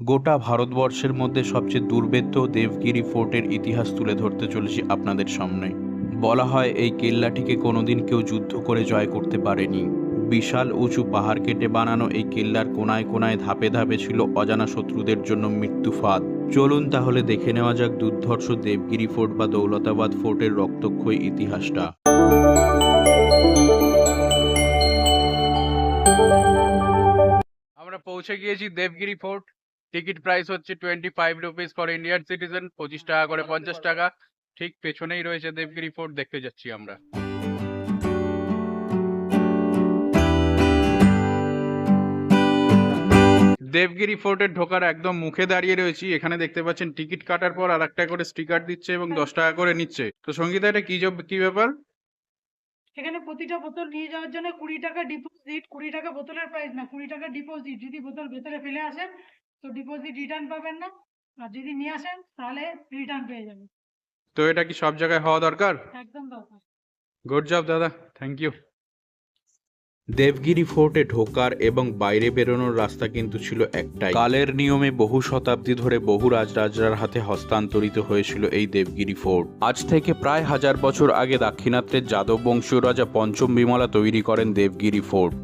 গোটা ভারতবর্ষের মধ্যে সবচেয়ে দুর্বেদ্য দেবগিরি ফোর্টের ইতিহাস তুলে ধরতে চলেছি আপনাদের সামনে। বলা হয়, এই কেল্লাটিকে কোনোদিন কেউ যুদ্ধ করে জয় করতে পারেনি। বিশাল উঁচু পাহাড় কেটে বানানো এই কেল্লার কোনায় কোনায় ধাপে ধাপে ছিল অজানা শত্রুদের জন্য মৃত্যু ফাঁদ। চলুন তাহলে দেখে নেওয়া যাক দুর্ধর্ষ দেবগিরি ফোর্ট বা দৌলতাবাদ ফোর্টের রক্তক্ষয়ী ইতিহাসটা। আমরা পৌঁছে গিয়েছি দেবগিরি ফোর্ট। টিকিট প্রাইস হচ্ছে twenty five rupees for Indian citizen পঁচিশ টাকা করে পঞ্চাশ টাকা। ঠিক পেছনেই রয়েছে দেবগিরি ফোর্ট দেখতে যাচ্ছি আমরা। দেবগিরি ফোর্টের ঢোকার একদম মুখে দাঁড়িয়ে রয়েছি। এখানে দেখতে পাচ্ছেন টিকিট কাটার পর আর একটা করে স্টিকার দিচ্ছে এবং দশ টাকা করে নিচ্ছে। তো সঙ্গীতা এটা কি কি ব্যাপার? এখানে প্রতিটা বোতল নিয়ে যাওয়ার জন্য কুড়ি টাকা ডিপোজিট কুড়ি টাকা বোতলের প্রাইস না কুড়ি টাকা ডিপোজিট যদি বোতল ভেতরে ফেলে আসেন তো ডিপোজিট রিটার্ন পাবেন না। আর যদি নিয়ে আসেন তাহলে রিটার্ন পেয়ে যাবেন। তো এটা কি সব জায়গায় হওয়া দরকার? একদম দরকার। গুড জব দাদা। থ্যাংক ইউ দেবগিরি ফোর্টে ঢোকার এবং বাইরে বেরোনোর রাস্তা কিন্তু ছিল একটাই। কালের নিয়মে বহু শতাব্দী ধরে বহু রাজরাজরার হাতে হস্তান্তরিত হয়েছিল এই দেবগিরি ফোর্ট। আজ থেকে প্রায় হাজার বছর আগে দাক্ষিণাত্যের যাদব বংশীয় রাজা পঞ্চম বিমলা তৈরি করেন দেবগিরি ফোর্ট।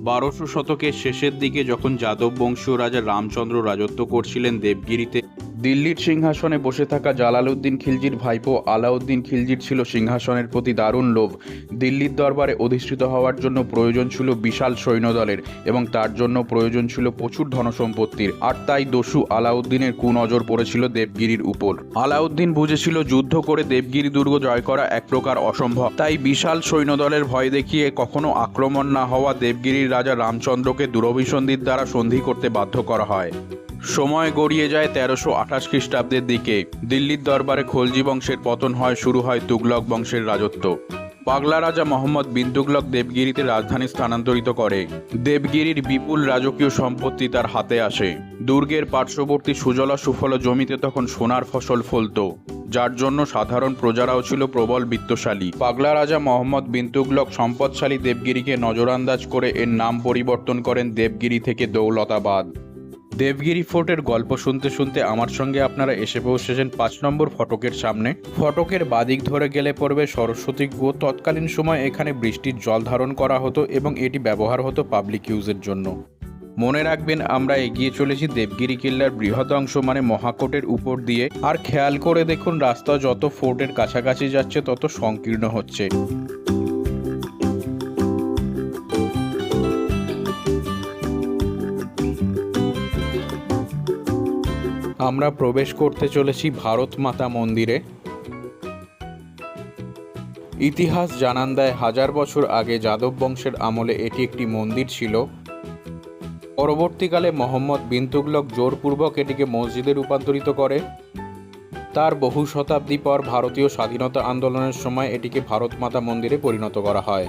বারোশো শতকের শেষের দিকে যখন যাদব বংশীয় রাজা রামচন্দ্র রাজত্ব করছিলেন দেবগিরিতে দিল্লির সিংহাসনে বসে থাকা জালালউদ্দিন খিলজির ভাইপো আলাউদ্দিন খিলজির ছিল সিংহাসনের প্রতি দারুণ লোভ। দিল্লির দরবারে অধিষ্ঠিত হওয়ার জন্য প্রয়োজন ছিল বিশাল সৈন্যদলের এবং তার জন্য প্রয়োজন ছিল প্রচুর ধনসম্পত্তির। আর তাই দস্যু আলাউদ্দিনের কুনজর পড়েছিল দেবগিরির উপর। আলাউদ্দিন বুঝেছিল যুদ্ধ করে দেবগিরি দুর্গ জয় করা এক প্রকার অসম্ভব। তাই বিশাল সৈন্যদলের ভয় দেখিয়ে কখনো আক্রমণ না হওয়া দেবগিরির রাজা রামচন্দ্রকে দূরভিসন্ধির দ্বারা সন্ধি করতে বাধ্য করা হয়। সময় গড়িয়ে যায় তেরোশো আঠাশ খ্রিস্টাব্দের দিকে। দিল্লির দরবারে খলজি বংশের পতন হয়, শুরু হয় তুগলক বংশের রাজত্ব। পাগলা রাজা মোহাম্মদ বিন তুগলক দেবগিরিতে রাজধানী স্থানান্তরিত করে। দেবগিরির বিপুল রাজকীয় সম্পত্তি তার হাতে আসে। দুর্গের পার্শ্ববর্তী সুজলা সুফল জমিতে তখন সোনার ফসল ফলত। যার জন্য সাধারণ প্রজারাও ছিল প্রবল বিত্তশালী। পাগলা রাজা মোহাম্মদ বিন তুগলক সম্পদশালী দেবগিরিকে নজরান্দাজ করে এর নাম পরিবর্তন করেন দেবগিরি থেকে দৌলতাবাদ। দেবগিরি ফোর্টের গল্প শুনতে শুনতে আমার সঙ্গে আপনারা এসে পৌঁছেছেন পাঁচ নম্বর ফটকের সামনে। ফটকের বাদিক ধরে গেলে পড়বে সরস্বতী গুয়ো তৎকালীন সময় এখানে বৃষ্টির জল ধারণ করা হতো এবং এটি ব্যবহার হতো পাবলিক ইউজের জন্য। মনে রাখবেন, আমরা এগিয়ে চলেছি দেবগিরি কিল্লার বৃহৎ অংশ মানে মহাকোটের উপর দিয়ে। আর খেয়াল করে দেখুন, রাস্তা যত ফোর্টের কাছাকাছি যাচ্ছে, তত সংকীর্ণ হচ্ছে। আমরা প্রবেশ করতে চলেছি ভারত মাতা মন্দিরে। ইতিহাস জানান দেয়, হাজার বছর আগে যাদব বংশের আমলে এটি একটি মন্দির ছিল। পরবর্তীকালে মোহাম্মদ বিন তুগলক জোরপূর্বক এটিকে মসজিদে রূপান্তরিত করে। তার বহু শতাব্দী পর ভারতীয় স্বাধীনতা আন্দোলনের সময় এটিকে ভারত মাতা মন্দিরে পরিণত করা হয়।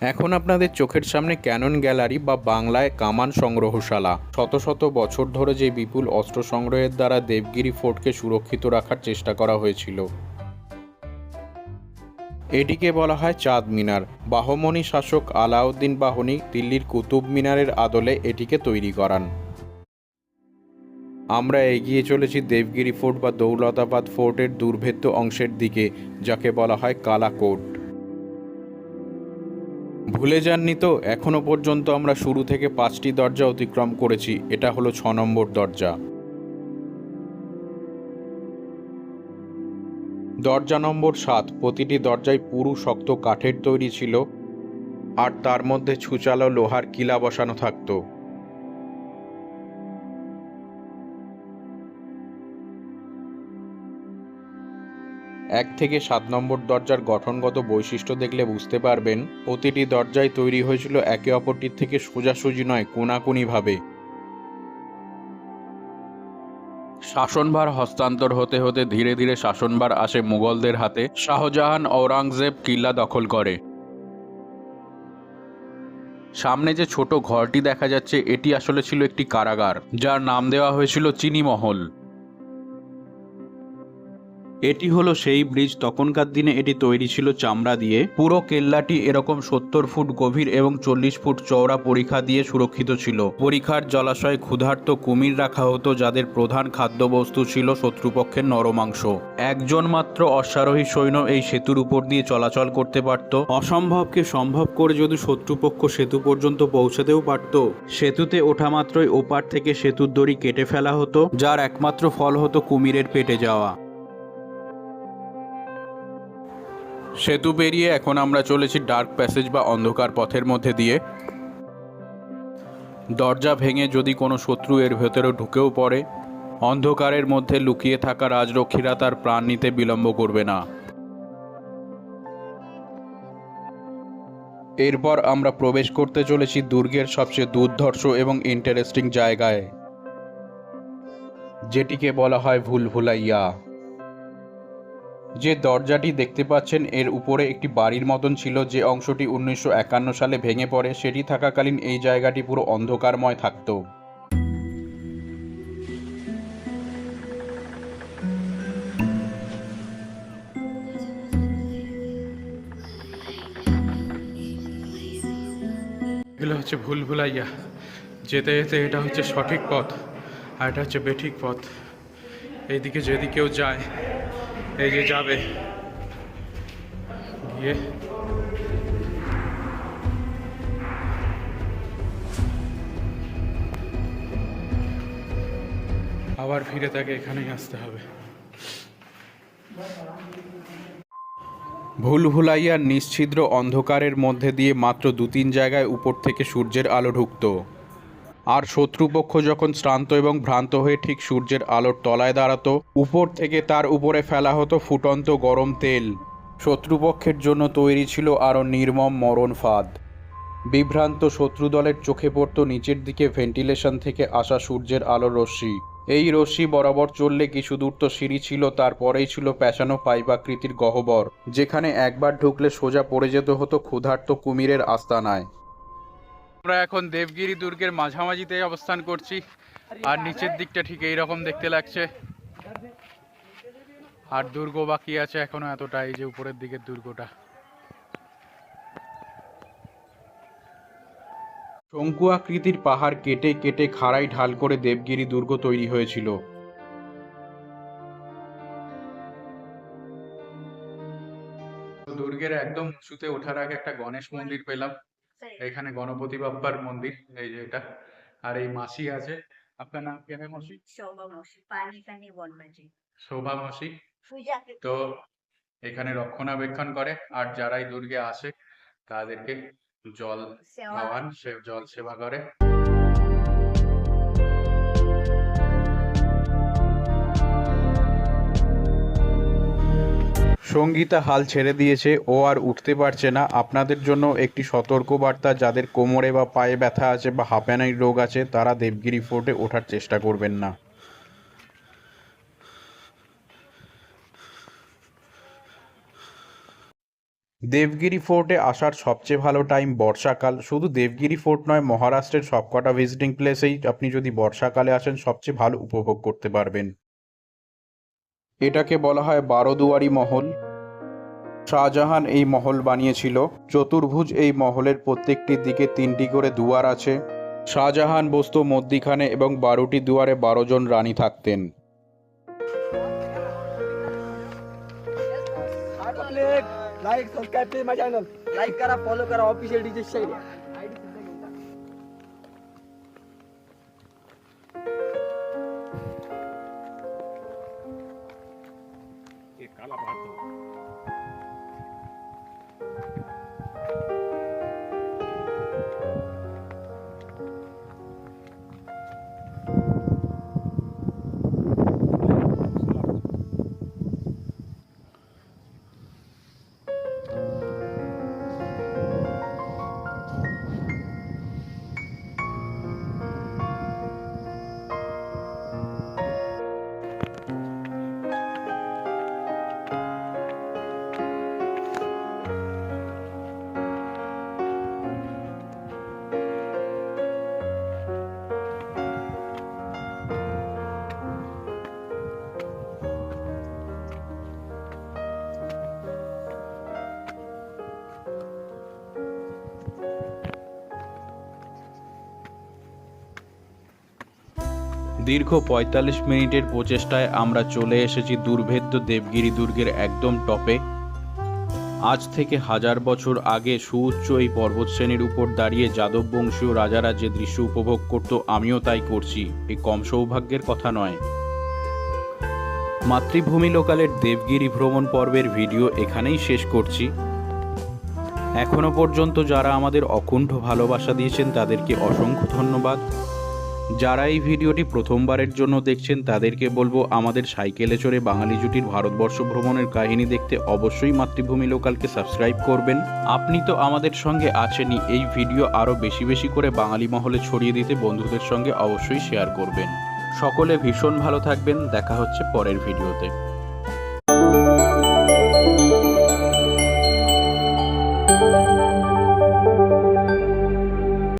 এখন আপনাদের চোখের সামনে ক্যানন গ্যালারি বা বাংলায় কামান সংগ্রহশালা। শত শত বছর ধরে যে বিপুল অস্ত্র সংগ্রহের দ্বারা দেবগিরি ফোর্টকে সুরক্ষিত রাখার চেষ্টা করা হয়েছিল। এটিকে বলা হয় চাঁদ মিনার। বাহমনি শাসক আলাউদ্দিন বাহনী দিল্লির কুতুব মিনারের আদলে এটিকে তৈরি করান। আমরা এগিয়ে চলেছি দেবগিরি ফোর্ট বা দৌলতাবাদ ফোর্টের দুর্ভেদ্য অংশের দিকে, যাকে বলা হয় কালাকোট। ভুলে যাননি তো? এখনও পর্যন্ত আমরা শুরু থেকে পাঁচটি দরজা অতিক্রম করেছি। এটা হলো ছ নম্বর দরজা। দরজা নম্বর সাত। প্রতিটি দরজায় পুরু শক্ত কাঠের তৈরি ছিল, আর তার মধ্যে ছুচালো লোহার কিলা বসানো থাকতো। এক থেকে সাত নম্বর দরজার গঠনগত বৈশিষ্ট্য দেখলে বুঝতে পারবেন, প্রতিটি দরজায় তৈরি হয়েছিল একে অপরটির থেকে সোজাসুজি নয়, কোনাকুনিভাবে। শাসনভার হস্তান্তর হতে হতে ধীরে ধীরে শাসনভার আসে মুঘলদের হাতে। শাহজাহান ঔরঙ্গজেব কিল্লা দখল করে। সামনে যে ছোট ঘরটি দেখা যাচ্ছে, এটি আসলে ছিল একটি কারাগার, যার নাম দেওয়া হয়েছিল চিনিমহল। এটি হলো সেই ব্রিজ তখনকার দিনে এটি তৈরি ছিল চামড়া দিয়ে। পুরো কেল্লাটি এরকম সত্তর ফুট গভীর এবং চল্লিশ ফুট চওড়া পরীক্ষা দিয়ে সুরক্ষিত ছিল। পরীক্ষার জলাশয়ে ক্ষুধার্ত কুমির রাখা হতো যাদের প্রধান খাদ্যবস্তু ছিল শত্রুপক্ষের নরমাংস একজন মাত্র অশ্বারোহী সৈন্য এই সেতুর উপর দিয়ে চলাচল করতে পারত। অসম্ভবকে সম্ভব করে যদি শত্রুপক্ষ সেতু পর্যন্ত পৌঁছাতেও পারত, সেতুতে ওঠা মাত্রই ওপার থেকে সেতুর দড়ি কেটে ফেলা হতো, যার একমাত্র ফল হতো কুমিরের পেটে যাওয়া। সেতু পেরিয়ে এখন আমরা চলেছি ডার্ক প্যাসেজ বা অন্ধকার পথের মধ্যে দিয়ে। দরজা ভেঙে যদি কোনো শত্রু এর ভেতরে ঢুকেও পড়ে, অন্ধকারের মধ্যে লুকিয়ে থাকা রাজরক্ষীরা তার প্রাণ নিতে বিলম্ব করবে না। এরপর আমরা প্রবেশ করতে চলেছি দুর্গের সবচেয়ে দুর্ধর্ষ এবং ইন্টারেস্টিং জায়গায়, যেটিকে বলা হয় ভুলভুলাইয়া। যে দরজাটি দেখতে পাচ্ছেন, এর উপরে একটি বাড়ির মতন ছিল। যে অংশটি উনিশশো একান্ন সালে ভেঙে পড়ে, সেটি থাকাকালীন এই জায়গাটি পুরো অন্ধকারময় থাকতো। এগুলো হচ্ছে ভুল ভুলাইয়া। যেতে যেতে এটা হচ্ছে সঠিক পথ, আর এটা হচ্ছে বেঠিক পথ। এইদিকে যদি কেউ যায় এই যে যাবে। গিয়ে। আবার ফিরে তাকে এখানেই আসতে হবে। ভুলভুলাইয়ার নিশ্ছিদ্র অন্ধকারের মধ্যে দিয়ে মাত্র দু তিন জায়গায় উপর থেকে সূর্যের আলো ঢুকতো। আর শত্রুপক্ষ যখন শ্রান্ত এবং ভ্রান্ত হয়ে ঠিক সূর্যের আলোর তলায় দাঁড়াতো, উপর থেকে তার উপরে ফেলা হতো ফুটন্ত গরম তেল। শত্রুপক্ষের জন্য তৈরি ছিল আরও নির্মম মরণ ফাঁদ। বিভ্রান্ত শত্রু দলের চোখে পড়ত নিচের দিকে ভেন্টিলেশন থেকে আসা সূর্যের আলোর রশ্মি। এই রশ্মি বরাবর চললে কিছু দূর তো সিঁড়ি ছিল, তারপরেই ছিল প্যাঁচানো পাইপাকৃতির গহ্বর, যেখানে একবার ঢুকলে সোজা পড়ে যেতে হতো ক্ষুধার্ত কুমিরের আস্তানায়। আমরা এখন দেবগিরি দুর্গের মাঝামাঝিতে অবস্থান করছি। আর নিচের দিকটা ঠিক এই রকম দেখতে লাগছে। আর দুর্গ বাকি আছে এখনও এতটা এই যে উপরের দিকের দুর্গটা। শঙ্কু আকৃতির পাহাড় কেটে কেটে খাড়াই ঢাল করে দেবগিরি দুর্গ তৈরি হয়েছিল। দুর্গের একদম উঁচুতে ওঠার আগে একটা গণেশ মন্দির পেলাম। এখানে গণপতি বাপ্পার মন্দির এই যে এটা। আর এই মাসি আছে। আপনার নাম কেন মাসি? শোভা মাসি পানি কানি বনমাঝি। শোভা মাসি। তো এখানে রক্ষণাবেক্ষণ করে আর যারাই দুর্গে আসে তাদেরকে জল খাওয়ান সে জল সেবা করে। সঙ্গীতা হাল ছেড়ে দিয়েছে, ও আর উঠতে পারছে না। আপনাদের জন্য একটি সতর্কবার্তা, যাদের কোমরে বা পায়ে ব্যথা আছে বা হাঁপানির রোগ আছে, তারা দেবগিরি ফোর্টে ওঠার চেষ্টা করবেন না। দেবগিরি ফোর্টে আসার সবচেয়ে ভালো টাইম বর্ষাকাল। শুধু দেবগিরি ফোর্ট নয়, মহারাষ্ট্রের সবকটা ভিজিটিং প্লেসেই আপনি যদি বর্ষাকালে আসেন, সবচেয়ে ভালো উপভোগ করতে পারবেন। এটাকে বলা হয় বারোদুয়ারি মহল। শাহজাহান এই মহল বানিয়েছিল। চতুর্ভুজ এই মহলের প্রত্যেকটির দিকে তিনটি করে দুয়ার আছে। শাহজাহান বস্ত মধ্যিখানে এবং বারোটি দুয়ারে বারো জন রানী থাকতেন। Like subscribe my channel like করা ফলো করা অফিসিয়াল ಕಾಲ ಮಾಡ್ತು দীর্ঘ পঁয়তাল্লিশ মিনিটের প্রচেষ্টায় আমরা চলে এসেছি দুর্ভেদ্য দেবগিরি দুর্গের একদম টপে। আজ থেকে হাজার বছর আগে সুউচ্চ এই পর্বতশ্রেণীর উপর দাঁড়িয়ে যাদব বংশীয় রাজারা যে দৃশ্য উপভোগ করত, আমিও তাই করছি। এই কম সৌভাগ্যের কথা নয়। মাতৃভূমি লোকালের দেবগিরি ভ্রমণ পর্বের ভিডিও এখানেই শেষ করছি। এখনও পর্যন্ত যারা আমাদের অকুণ্ঠ ভালোবাসা দিয়েছেন, তাদেরকে অসংখ্য ধন্যবাদ। যারা এই ভিডিওটি প্রথমবারের জন্য দেখছেন, তাদেরকে বলব আমাদের সাইকেলে চড়ে বাঙালি জুটির ভারতবর্ষ ভ্রমণের কাহিনী দেখতে অবশ্যই মাতৃভূমি লোকালকে সাবস্ক্রাইব করবেন। আপনি তো আমাদের সঙ্গে আছেনই, এই ভিডিও আরও বেশি বেশি করে বাঙালি মহলে ছড়িয়ে দিতে বন্ধুদের সঙ্গে অবশ্যই শেয়ার করবেন। সকলে ভীষণ ভালো থাকবেন, দেখা হচ্ছে পরের ভিডিওতে।